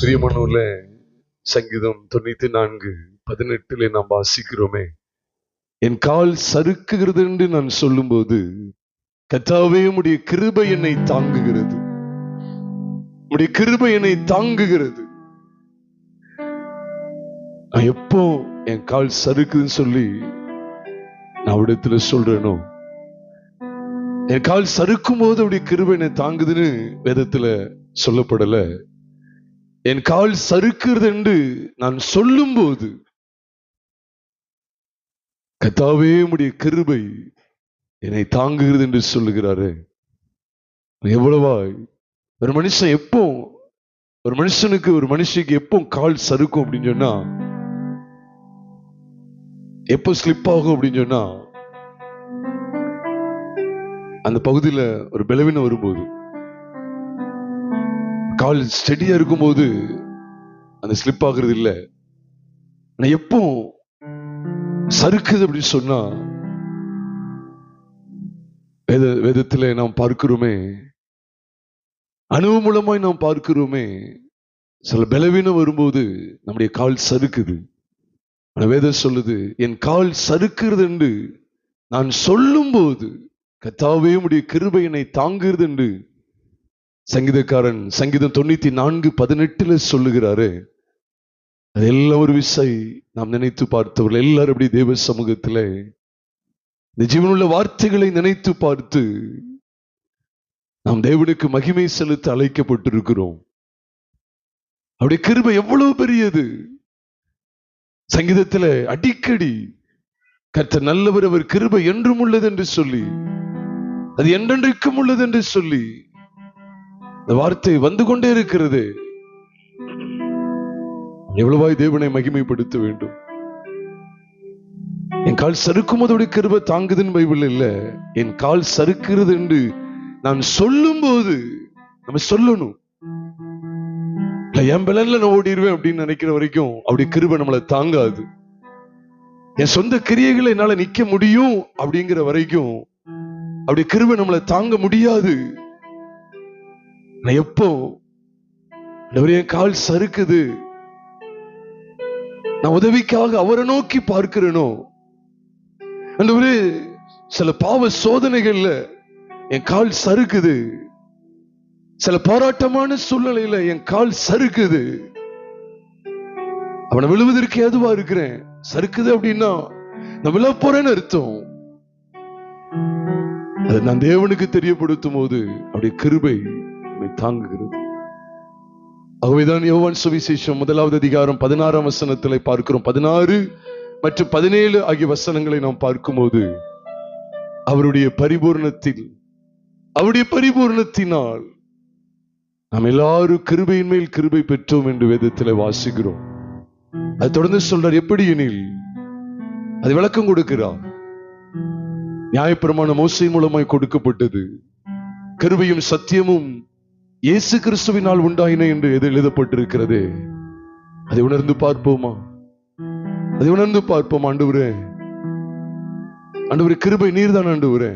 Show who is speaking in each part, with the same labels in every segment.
Speaker 1: பிரியமானூர்ல சங்கீதம் தொண்ணூத்தி நான்கு பதினெட்டுல நாம் வாசிக்கிறோமே. என் கால் சறுக்குகிறது என்று நான் சொல்லும்போது கத்தாவே உடைய கிருபை என்னை தாங்குகிறது. உடைய கிருபை என்னை தாங்குகிறது. நான் எப்போ என் கால் சறுக்குதுன்னு சொல்லி நான் இடத்துல சொல்றேனோ என் கால் சறுக்கும் போது அப்படி கிருபை என்னை தாங்குதுன்னு வேதத்துல சொல்லப்படல. என் கால் சறுக்கிறது என்று நான் சொல்லும் போது கத்தாவே உடைய கிருபை என்னை தாங்குகிறது என்று சொல்லுகிறாரு. எவ்வளவா ஒரு மனுஷன் எப்போ ஒரு மனுஷனுக்கு ஒரு மனுஷனுக்கு எப்போ கால் சறுக்கும் அப்படின்னு சொன்னா எப்போ ஸ்லிப் ஆகும் அப்படின்னு சொன்னா அந்த பகுதியில ஒரு பலவீனம் வரும்போது கால் ஸ்டெடியா இருக்கும்போது அந்த ஸ்லிப் ஆகுறது இல்ல. நான் எப்போ சறுக்குது அப்படின்னு சொன்னா வேத வேதத்துல நாம் பார்க்கிறோமே அணுவு மூலமாய் நாம் பார்க்கிறோமே சில பலவீனம் வரும்போது நம்முடைய கால் சறுக்குது. ஆனா வேதம் சொல்லுது என் கால் சறுக்குறது என்று நான் சொல்லும்போது கத்தாவே உடைய கிருபையினை என்னை தாங்குகிறது என்று சங்கீதக்காரன் சங்கீதம் தொண்ணூத்தி நான்கு பதினெட்டுல சொல்லுகிறாரு. அதெல்லாம் ஒரு விசை. நாம் நினைத்து பார்த்தவர்கள் எல்லாரும் அப்படி தேவ சமூகத்தில் இந்த ஜீவனுள்ள வார்த்தைகளை நினைத்து பார்த்து நாம் தேவனுக்கு மகிமை செலுத்த அழைக்கப்பட்டிருக்கிறோம். அவருடைய கிருபை எவ்வளவு பெரியது. சங்கீதத்துல அடிக்கடி கர்த்த நல்லவர் அவர் கிருபை என்றும் உள்ளது என்று சொல்லி அது என்றென்றைக்கும் உள்ளது என்று சொல்லி இந்த வார்த்தை வந்து கொண்டே இருக்கிறது. எவ்வளவாய் தேவனை மகிமைப்படுத்த வேண்டும். என் கால் சறுக்கும் அதோடைய கிருபை தாங்குதுன்னு பைபிள் இல்லை. என் கால் சறுக்கிறது என்று நான் சொல்லும் போது நம்ம சொல்லணும். இல்ல என் பலன்ல நான் ஓடிடுவேன் அப்படின்னு நினைக்கிற வரைக்கும் அப்படி கிருபை நம்மளை தாங்காது. என் சொந்த கிரியைகளை என்னால நிக்க முடியும் அப்படிங்கிற வரைக்கும் அப்படி கிருபை நம்மளை தாங்க முடியாது. நான் எப்போ என் கால் சறுக்குது? நான் உதவிக்காக அவரை நோக்கி பார்க்கிறேனோ? ஆண்டவரே சில பாவ சோதனைகள்ல என் கால் சறுக்குது. சில போராட்டமான சூழ்நிலையில என் கால் சறுக்குது. அவனை விழுவதற்கு ஏதுவா இருக்கிறேன்? சறுக்குது அப்படின்னா நான் விழ போறேன்னு அர்த்தம். அதை நான் தேவனுக்கு தெரியப்படுத்தும் போது அப்படி கிருபை நம்மை தாங்குகிறது. ஆகவேதான் யோவான் சுவிசேஷம் முதலாவது அதிகாரம் பதினாறாம் வசனத்திலே பார்க்கிறோம். பதினாறு மற்றும் பதினேழு ஆகிய வசனங்களை நாம் பார்க்கும்போது அவருடைய பரிபூர்ணத்தில் அவருடைய பரிபூர்ணத்தினால் நாம் எல்லாரும் கிருபையின் மேல் கிருபை பெற்றோம் என்று வேதத்தில் வாசிக்கிறோம். அது தொடர்ந்து சொல்றார் எப்படி எனில் அது விளக்கம் கொடுக்கிறார். நியாயப்பிரமாண மோசை மூலமாய் கொடுக்கப்பட்டது. கருவையும் சத்தியமும் இயேசு கிறிஸ்துவினால் உண்டாயின என்று எது எழுதப்பட்டிருக்கிறது? அதை உணர்ந்து பார்ப்போமா? அதை உணர்ந்து பார்ப்போம் ஆண்டவரே? ஆண்டவரே கிருபை நீர் தான் ஆண்டவரே.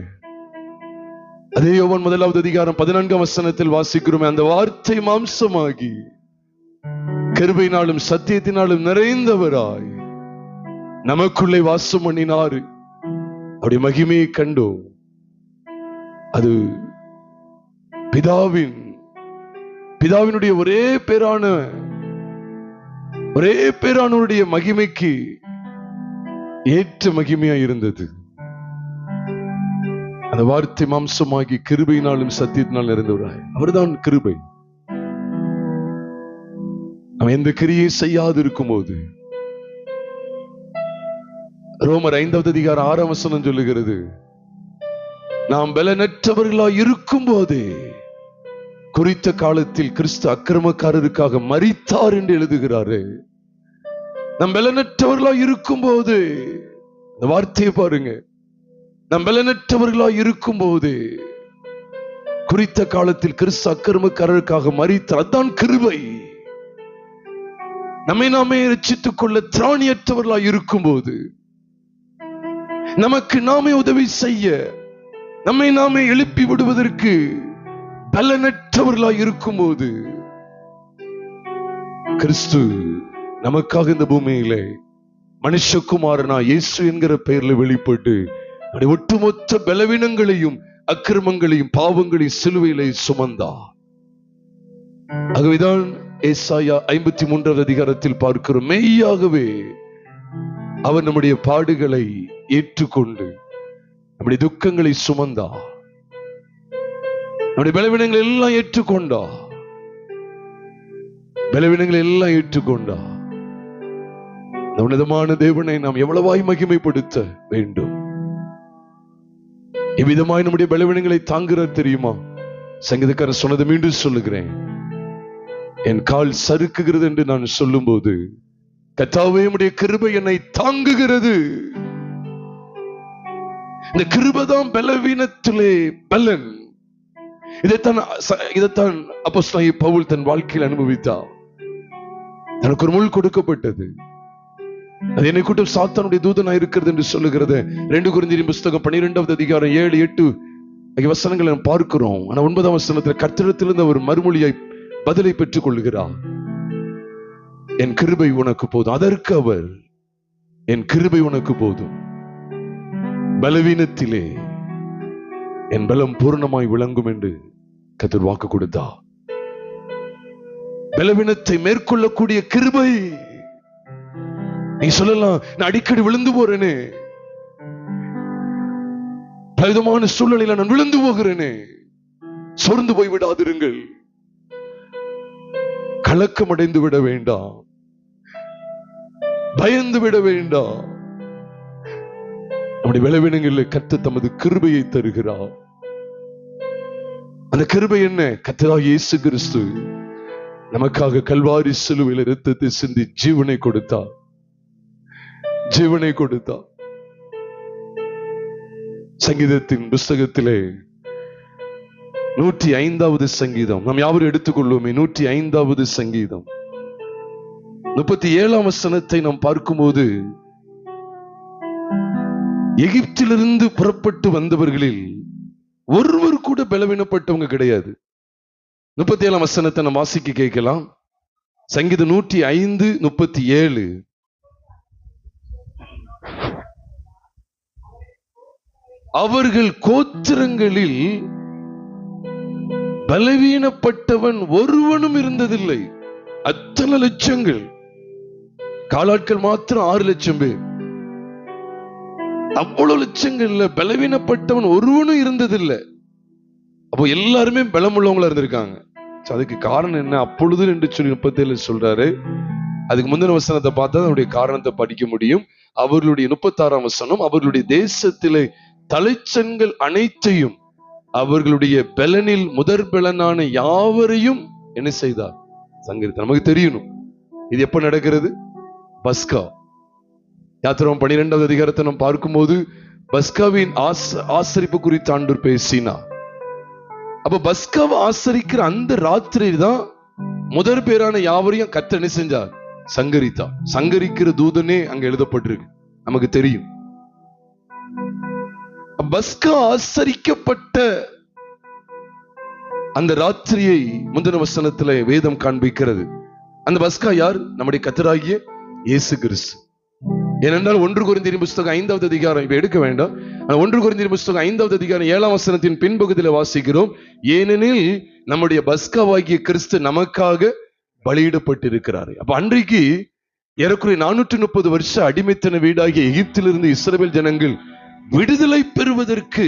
Speaker 1: அதே யோவன் முதலாவது அதிகாரம் பதினான்காம் வசனத்தில் வாசிக்கிறோமே அந்த வார்த்தை மாம்சமாகி கருபையினாலும் சத்தியத்தினாலும் நிறைந்தவராய் நமக்குள்ளே வாசம் பண்ணினார். அப்படி மகிமையை கண்டோம். அது பிதாவின் பிதாவினுடைய ஒரே பேரான ஒரே பேரானவருடைய மகிமைக்கு ஏற்ற மகிமையா இருந்தது. அந்த வார்த்தை மாம்சமாகி கிருபையினாலும் சத்தியத்தினால் நிறைந்தவராய். அவர்தான் கிருபை. அவன் எந்த கிரியை செய்யாது இருக்கும்போது ரோமர் ஐந்தாவது அதிகாரம் ஆறாம் வசனம் சொல்லுகிறது நாம் பலனற்றவர்களா இருக்கும் போதே குறித்த காலத்தில் கிறிஸ்து அக்கிரமக்காரருக்காக மறித்தார் என்று எழுதுகிறாரு. நம் பலனற்றவர்களா இருக்கும் போது இந்த வார்த்தையை பாருங்க. நம் பலனற்றவர்களா இருக்கும் போது குறித்த காலத்தில் கிறிஸ்து அக்கிரமக்காரருக்காக மறித்தார் அதான் கிருபை. நம்மை நாமே ரச்சித்துக் கொள்ள திராணியற்றவர்களா இருக்கும்போது நமக்கு நாமே உதவி செய்ய நம்மை நாமே எழுப்பி விடுவதற்கு பலனற்றவர்களா இருக்கும்போது கிறிஸ்து நமக்காக இந்த பூமியிலே மனுஷகுமாரனா இயேசு என்கிற பெயர்ல வெளிப்பட்டு நம்முடைய ஒட்டுமொத்த பலவீனங்களையும் அக்கிரமங்களையும் பாவங்களையும் சிலுவையிலே சுமந்தா ஆகவேதான் ஏசாயா ஐம்பத்தி மூன்றாவது அதிகாரத்தில் பார்க்கிறோம் மெய்யாகவே அவர் நம்முடைய பாடுகளை ஏற்றுக்கொண்டு நம்முடைய துக்கங்களை சுமந்தா நம்முடைய பலவீனங்களை எல்லாம் ஏற்றுக்கொண்டா. பலவீனங்களை எல்லாம் ஏற்றுக்கொண்டா. உன்னதமான தேவனை நாம் எவ்வளவாய் மகிமைப்படுத்த வேண்டும். இவ்விதமாய் நம்முடைய பலவீனங்களை தாங்குகிறார் தெரியுமா? சங்கீதக்காரன் சொன்னதை மீண்டும் சொல்லுகிறேன். என் கால் சறுக்குகிறது என்று நான் சொல்லும்போது கத்தாவே உடைய கிருபை என்னை தாங்குகிறது. இந்த கிருபதான் பலவீனத்திலே பலன். இதைத்தான் இதைத்தான் அப்போ பவுல் தன் வாழ்க்கையில் அனுபவித்தார். தனக்கு ஒரு முள் கொடுக்கப்பட்டது. அது என்னை கூட்டம் சாத்தானுடைய தூதனா இருக்கிறது என்று சொல்லுகிறது. ரெண்டு குறிஞ்சின் புஸ்தகம் பன்னிரெண்டாவது அதிகாரம் ஏழு எட்டு ஆகிய வசனங்களை நாம் பார்க்கிறோம். ஆனா ஒன்பதாம் வசனத்தில் கத்திரத்திலிருந்து அவர் மறுமொழியை பதிலை பெற்றுக் கொள்கிறார். என் கிருபை உனக்கு போதும். அதற்கு அவர் என் கிருபை உனக்கு போதும். பலவீனத்திலே என் பலம் பூர்ணமாய் விளங்கும் என்று கதிர் வாக்கு கொடுத்தா. பலவீனத்தை மேற்கொள்ளக்கூடிய கிருபை. நீ சொல்லலாம் நான் அடிக்கடி விழுந்து போறேனே. பலவிதமான சூழ்நிலையில நான் விழுந்து போகிறேனே. சோர்ந்து போய் விடாதிருங்கள். கலக்கம் அடைந்து விட வேண்டாம். பயந்து விட வேண்டாம். நம்முடைய விளைவினங்களில் கத்து தமது கிருபையை தருகிறார். அந்த கிருபை என்ன? கத்தராக இயேசு கிறிஸ்து நமக்காக கல்வாரி சிலுவையில் இரத்தத்தை சிந்தி ஜீவனை கொடுத்தா. ஜீவனை கொடுத்தா. சங்கீதத்தின் புஸ்தகத்திலே நூற்றி ஐந்தாவது சங்கீதம். நாம் யாவரும் எடுத்துக்கொள்வோமே நூற்றி ஐந்தாவது சங்கீதம். முப்பத்தி ஏழாம் வசனத்தை நாம் பார்க்கும்போது எகிப்திலிருந்து புறப்பட்டு வந்தவர்களில் ஒருவர் கூட பலவீனப்பட்டவங்க கிடையாது. முப்பத்தி ஏழாம் வசனத்தை நம்ம வாசிக்க கேட்கலாம். சங்கீதம் நூற்றி ஐந்து முப்பத்தி ஏழு. அவர்கள் கோத்திரங்களில் பலவீனப்பட்டவன் ஒருவனும் இருந்ததில்லை. அத்தனை லட்சங்கள். காலாட்கள் மாத்திரம் ஆறு லட்சம் பேர். அவ்வளவு லட்சங்கள்ல பலவீனப்பட்டவன் ஒருவனும் இருந்ததில்லை. அப்போ எல்லாருமே பலமுள்ளவங்களா இருந்திருக்காங்க. அதுக்கு காரணம் என்ன? அப்பொழுது என்று சொல்லி முப்பத்தேழு சொல்றாரு. அதுக்கு முந்தின வசனத்தை பார்த்தா அதனுடைய காரணத்தை படிக்க முடியும். அவர்களுடைய முப்பத்தாறாம் வசனம் அவர்களுடைய தேசத்திலே தலைச்சன்கள் அனைத்தையும் அவர்களுடைய பலனில் முதற் பலனான யாவரையும் என்ன செய்தார்? சங்கரித்தார் நமக்கு தெரியணும் இது எப்ப நடக்கிறது? பஸ்கா. யாத்திரம் பனிரெண்டாவது அதிகாரத்தை நம்ம பார்க்கும்போது பஸ்காவின் ஆஸ் ஆசரிப்பு குறித்து ஆண்டூர் பேசினா அப்ப பஸ்காவை ஆசரிக்கிற அந்த ராத்திரி தான் முதற் பேரான யாவரையும் கத்தனை செஞ்சார்? சங்கரித்தா சங்கரிக்கிற தூதனே அங்க எழுதப்பட்டிருக்கு. நமக்கு தெரியும். பஸ்கா ஆசரிக்கப்பட்ட அந்த ராத்திரியை முந்தின வசனத்துல வேதம் காண்பிக்கிறது. அந்த பஸ்கா யார்? நம்முடைய கத்தராகிய இயேசு கிறிஸ்து. ஏனென்றால் ஒன்று குருந்தியின் புஸ்தகம் ஐந்தாவது அதிகாரம் இப்போ எடுக்க வேண்டாம். ஆனா ஒன்று குருந்தியின் புஸ்தகம் ஐந்தாவது அதிகாரம் ஏழாம் வசனத்தின் பின்பகுதியில் வாசிக்கிறோம். ஏனெனில் நம்முடைய பஸ்காவாகிய கிறிஸ்து நமக்காக பலியிடப்பட்டிருக்கிறார். அப்ப அன்றைக்கு ஏறக்குறைய நானூற்றி முப்பது வருஷ அடிமைத்தன வீடாகிய எகிப்திலிருந்து இஸ்ரேல் ஜனங்கள் விடுதலை பெறுவதற்கு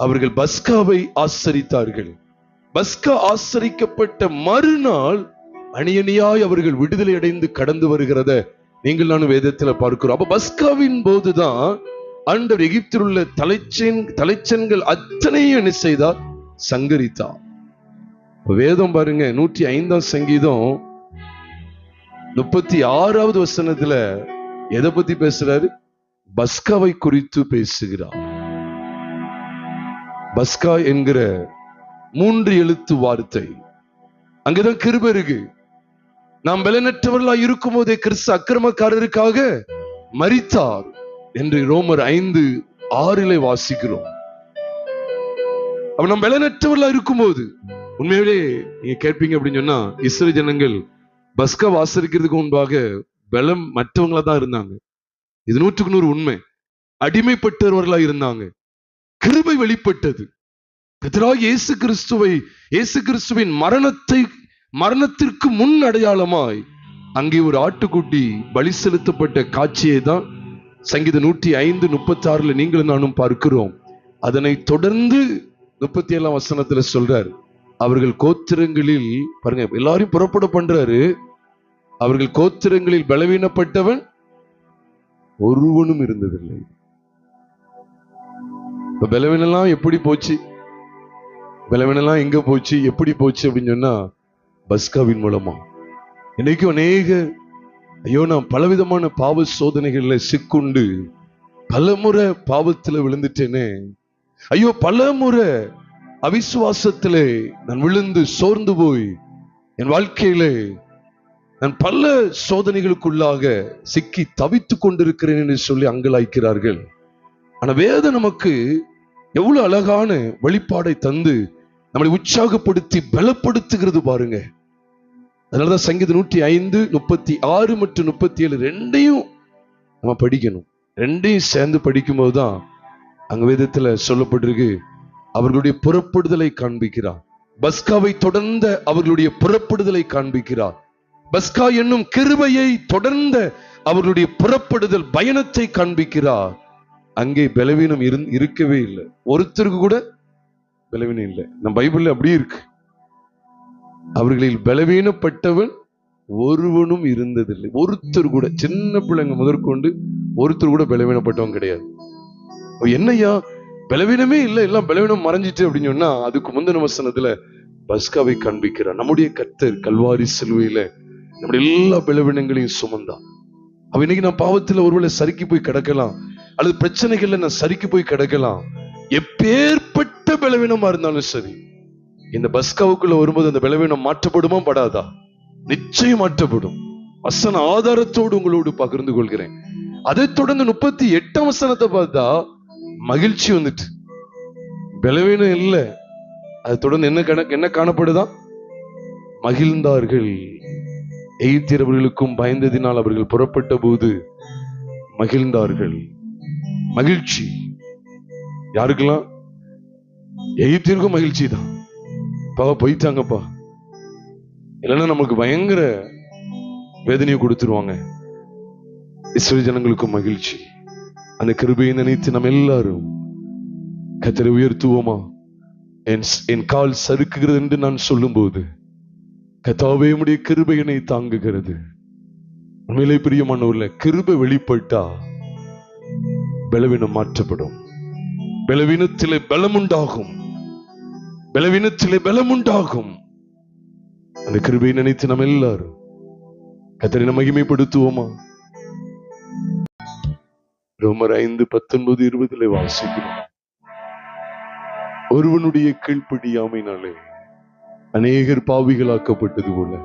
Speaker 1: அவர்கள் பஸ்காவை ஆசரித்தார்கள். பஸ்கா ஆசரிக்கப்பட்ட மறுநாள் அணியணியாய் அவர்கள் விடுதலை அடைந்து கடந்து வருகிறத நீங்கள் நானும் வேதத்துல பார்க்கிறோம். அப்ப பஸ்காவின் போதுதான் ஆண்டவர் எகிப்தில் உள்ள தலைச்சென் தலைச்சன்கள் அத்தனையும் என்ன செய்தார்? சங்கரித்தார். வேதம் பாருங்க நூற்றி ஐந்தாம் சங்கீதம் முப்பத்தி ஆறாவது வசனத்துல எதை பத்தி பேசுறாரு? பஸ்காவை குறித்து பேசுகிறார். பஸ்கா என்கிற மூன்று எழுத்து வார்த்தை. அங்கதான் கிருப இருக்கு. நாம் பலனற்றவர்களா இருக்கும் போதே கிறிஸ்து அக்கிரமக்காரருக்காக மறித்தார் என்று ரோமர் ஐந்து ஆறிலே வாசிக்கிறோம். அப்ப நம்ம பலனற்றவர்களா இருக்கும்போது உண்மையிலே நீங்க கேட்பீங்க அப்படின்னு சொன்னா இஸ்ரே ஜனங்கள் பஸ்கா வாசரிக்கிறதுக்கு முன்பாக பலம் மற்றவங்களா தான் இருந்தாங்க. இது நூற்றுக்கு நூறு உண்மை. அடிமைப்பட்டவர்களா இருந்தாங்க. கிருபை வெளிப்பட்டது. கர்த்தராகிய இயேசு கிறிஸ்துவை இயேசு கிறிஸ்துவின் மரணத்தை மரணத்திற்கு முன் அடையாளமாய் அங்கே ஒரு ஆட்டுக்குட்டி பலி செலுத்தப்பட்ட காட்சியை தான் சங்கீத நூற்றி ஐந்து முப்பத்தி ஆறுல நீங்களும் நானும் பார்க்கிறோம். அதனை தொடர்ந்து முப்பத்தி ஏழாம் வசனத்துல சொல்றார். அவர்கள் கோத்திரங்களில் பாருங்க எல்லாரையும் புறப்பட பண்றாரு. அவர்கள் கோத்திரங்களில் பலவீனப்பட்டவன் ஒருவனும் இருந்ததில்லை. இப்ப பலவீனெல்லாம் எப்படி போச்சு? பலவீனெல்லாம் எங்க போச்சு? எப்படி போச்சு அப்படின்னு சொன்னா பஸ்காவின் மூலமா. இன்னைக்கும் அநேக ஐயோ நான் பலவிதமான பாவ சோதனைகள்ல சிக்குண்டு பலமுறை பாவத்துல விழுந்துட்டேனே. ஐயோ பலமுறை அவிசுவாசத்திலே நான் விழுந்து சோர்ந்து போய் என் வாழ்க்கையிலே நான் பல சோதனைகளுக்குள்ளாக சிக்கி தவித்துக் கொண்டிருக்கிறேன் என்று சொல்லி அங்கலாய்க்கிறார்கள். ஆனா வேத நமக்கு எவ்வளவு அழகான வழிபாடை தந்து நம்மளை உற்சாகப்படுத்தி பலப்படுத்துகிறது பாருங்க. அதனாலதான் சங்கீத நூற்றி ஐந்து முப்பத்தி ஆறு மற்றும் முப்பத்தி ஏழு ரெண்டையும் நம்ம படிக்கணும். ரெண்டையும் சேர்ந்து படிக்கும்போது தான் அங்க விதத்துல சொல்லப்பட்டிருக்கு அவர்களுடைய புறப்படுதலை காண்பிக்கிறார். பஸ்காவை தொடர்ந்த அவர்களுடைய புறப்படுதலை காண்பிக்கிறார். பஸ்கா என்னும் கிருபையை தொடர்ந்த அவர்களுடைய புறப்படுதல் பயணத்தை காண்பிக்கிறார். அங்கே பலவீனம் இருக்கவே இல்லை. ஒருத்தருக்கு கூட பலவீனம் இல்லை. நம்ம பைபிள் அப்படியே இருக்கு. அவர்களில் பலவீனப்பட்டவன் ஒருவனும் இருந்ததில்லை. ஒருத்தர் கூட சின்ன பிள்ளைங்க முதற்கொண்டு ஒருத்தர் கூட பலவீனப்பட்டவன் கிடையாது. என்னையா பலவீனமே இல்லை. எல்லாம் பலவீனம் மறைஞ்சிட்டு அப்படின்னு சொன்னா அதுக்கு முந்தின வசனத்துல பஸ்காவை காண்பிக்கிறார். நம்முடைய கர்த்தர் கல்வாரி சிலுவையில நம்முடைய எல்லா பலவீனங்களையும் சுமந்தான். அவ இன்னைக்கு நான் பாவத்துல ஒருவேளை சறுக்கி போய் கிடக்கலாம். அல்லது பிரச்சனைகள்ல நான் சறுக்கி போய் கிடக்கலாம். எப்பேற்பட்ட பலவீனமா இருந்தாலும் சரி இந்த பஸ்காவுக்குள்ள வரும்போது அந்த பலவீனம் மாற்றப்படுமா? படாதா? நிச்சயம் மாற்றப்படும். வசன ஆதாரத்தோடு உங்களோடு பகிர்ந்து கொள்கிறேன். அதை தொடர்ந்து முப்பத்தி எட்டாம் வசனத்தை பார்த்தா மகிழ்ச்சி வந்துட்டு. பலவீனம் இல்லை. அதை தொடர்ந்து என்ன கணக்கு என்ன காணப்படுதா? மகிழ்ந்தார்கள். எய்திரவர்களுக்கும் பயந்ததினால் அவர்கள் புறப்பட்ட போது மகிழ்ந்தார்கள். மகிழ்ச்சி. யாருக்கெல்லாம்? எகிப்திற்கும் மகிழ்ச்சி தான் பா போயிட்டாங்கப்பா. இல்லைன்னா நமக்கு பயங்கர வேதனையை கொடுத்துருவாங்க. இஸ்ரேல் ஜனங்களுக்கும் மகிழ்ச்சி. அந்த கிருபையை நினைத்து நம்ம எல்லாரும் கத்தரை உயர்த்துவோமா? என் என் கால் சறுக்குகிறது என்று நான் சொல்லும்போது கத்தாவே உடைய கிருபையினை தாங்குகிறது. உண்மையிலே பிரியமானவர்ல கிருபை வெளிப்பட்டா பலவீனம் மாற்றப்படும். பலவீனத்திலே பலம் உண்டாகும் பலவீனத்திலே பலம் உண்டாகும் அந்த கிருபையை நினைத்து நம்ம எல்லாரும் கத்தரின மகிமைப்படுத்துவோமா? ரோமர் ஐந்து பத்தொன்பது இருபதுல வாசிக்கிறோம். ஒருவனுடைய கீழ்ப்படியாமைனாலே அநேகர் பாவிகளாக்கப்பட்டது போல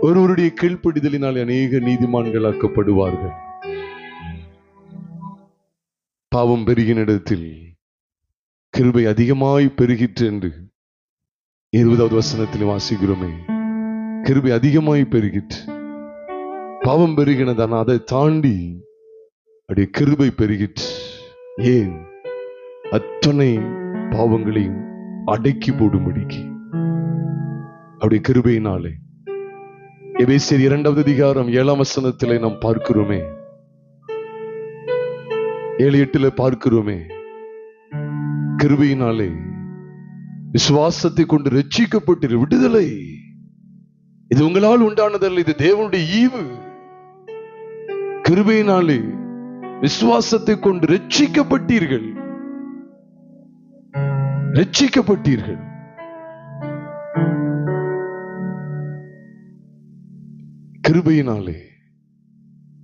Speaker 1: ஒருவருடைய கீழ்ப்படிதலினாலே அநேக நீதிமான்களாக்கப்படுவார்கள். பாவம் பெருகின இடத்தில் கிருபை அதிகமாய் பெருகிற்று என்று இருபதாவது வசனத்தில் வாசிக்கிறோமே. கிருபை அதிகமாய் பெருகிற்று. பாவம் பெருகினதான அதை தாண்டி அப்படியே கிருபை பெருகிற்று. ஏன்? அத்தனை பாவங்களையும் அடக்கி போடும்படிக்கு. அப்படி கிருபையினாலே. எபேசியர் இரண்டாவது அதிகாரம் ஏழாம் வசனத்திலே நாம் பார்க்கிறோமே. ஏழு எட்டுல பார்க்கிறோமே. கிருபையினாலே விசுவாசத்தை கொண்டு ரச்சிக்கப்பட்டு விடுதலை. இது உங்களால் உண்டானதல்ல இது தேவனுடைய ஈவு. கிருபையினாலே விசுவாசத்தை கொண்டு ரட்சிக்கப்பட்டீர்கள். ரட்சிக்கப்பட்டீர்கள். கிருபையினாலே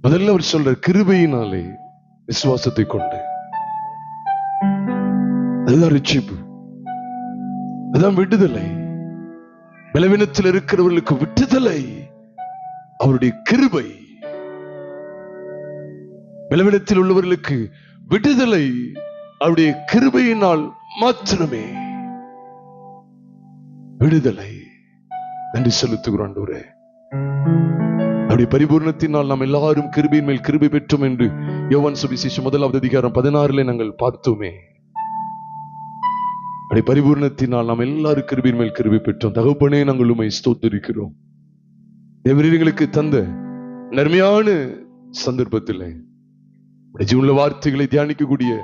Speaker 1: முதல்ல அவர் சொல்ற கிருபையினாலே விசுவாசத்தை கொண்டு அதுதான் ரிச்சிப்பு அதான் விடுதலை பலவீனத்தில் இருக்கிறவர்களுக்கு விடுதலை அவருடைய கிருபை பலவீனத்தில் உள்ளவர்களுக்கு விடுதலை அவருடைய கிருபையினால் மாத்திரமே விடுதலை நன்றி செலுத்துகிறோம் அப்படி பரிபூர்ணத்தினால் நாம் எல்லாரும் கிருபியின் மேல் கிருபி பெற்றோம் என்று யோவன் சுவிசேஷம் முதலாவது அதிகாரம் பதினாறுல நாங்கள் பார்த்தோமே. அப்படி பரிபூர்ணத்தினால் நாம் எல்லாரும் கிருபியின் மேல் கிருபி பெற்றோம். தகப்பனே நாங்கள் உண்மை ஸ்தோத்தரிக்கிறோம். எங்களுக்கு தந்த நன்மையான சந்தர்ப்பத்தில் உள்ள வார்த்தைகளை தியானிக்கக்கூடிய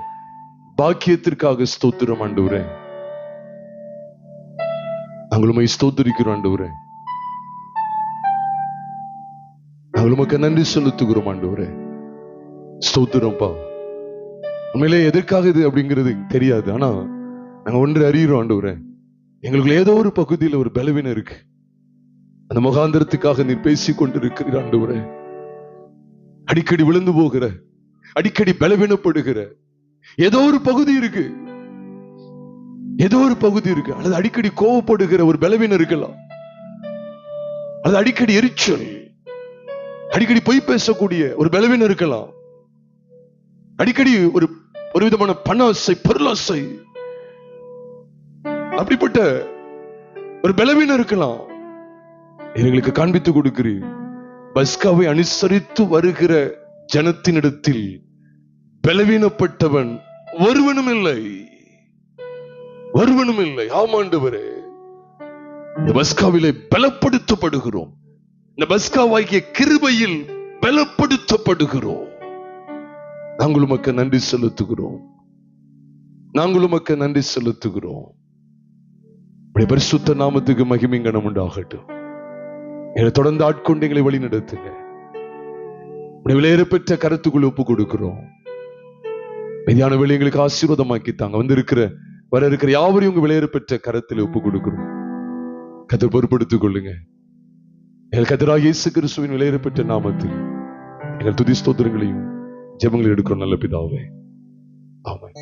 Speaker 1: பாக்கியத்திற்காக ஸ்தோத்திரம் ஆண்டவரே. நாங்கள் உண்மை ஸ்தோத்தரிக்கிறோம் ஆண்டவரே. நாங்கள் உமக்கு நன்றி செலுத்துகிறோம் ஆண்டவரே. ஸ்தோத்திரம்ப்பா உண்மையிலே எதற்காக இது அப்படிங்கிறது தெரியாது ஆனா நாங்க ஒன்று அறிகிறோம் ஆண்டவரே. எங்களுக்கு ஏதோ ஒரு பகுதியில் ஒரு பலவீனம் இருக்கு. அந்த முகாந்திரத்துக்காக நீர் பேசி கொண்டிருக்கிற ஆண்டவரே. அடிக்கடி விழுந்து போகிற அடிக்கடி பலவீனப்படுகிற ஏதோ ஒரு பகுதி இருக்கு. ஏதோ ஒரு பகுதி இருக்கு. அல்லது அடிக்கடி கோவப்படுகிற ஒரு பலவீனம் இருக்கலாம். அல்லது அடிக்கடி எரிச்சல். அடிக்கடி பொய் பேசக்கூடிய ஒரு பலவீனம் இருக்கலாம். அடிக்கடி ஒரு ஒரு விதமான பணாசை பொருளாசை. அப்படிப்பட்ட ஒரு பலவீனம் இருக்கலாம். எங்களுக்கு காண்பித்து கொடுக்கிறேன் பஸ்காவை அனுசரித்து வருகிற ஜனத்தினிடத்தில் பலவீனப்பட்டவன் ஒருவனும் இல்லை. ஒருவனும் இல்லை. ஆமாண்டவரே. இந்த பஸ்காவிலே பலப்படுத்தப்படுகிறோம். இந்த பஸ்காவாகிய கிருபையில் பலப்படுத்தப்படுகிறோம். நாங்கள் உமக்கு நன்றி செலுத்துகிறோம். நாங்கள் உமக்கு நன்றி செலுத்துகிறோம். உம்முடைய பரிசுத்த நாமத்துக்கு மகிமிங்கனம் உண்டாகட்டும். என்னை தொடர்ந்து ஆட்கொண்டு எங்களை வழி நடத்துங்க. விலையேற பெற்ற கருத்துக்குள் ஒப்பு கொடுக்கிறோம். மெதியான வேலை எங்களுக்கு ஆசீர்வாதமாக்கி தாங்க. வந்து இருக்கிற வர இருக்கிற யாவரையும் உங்க விலையேற பெற்ற கருத்தில் ஒப்பு கொடுக்கிறோம். கதை பொறுப்படுத்திக் கொள்ளுங்க. எங்கள் கதிராக இயேசு கிறிஸ்துவின் விலையேறப்பட்ட நாமத்தில் எங்கள் துதி ஸ்தோத்திரங்களையும் ஜெபங்களை எடுக்கிறோம் நல்ல பிதாவே. ஆமாம்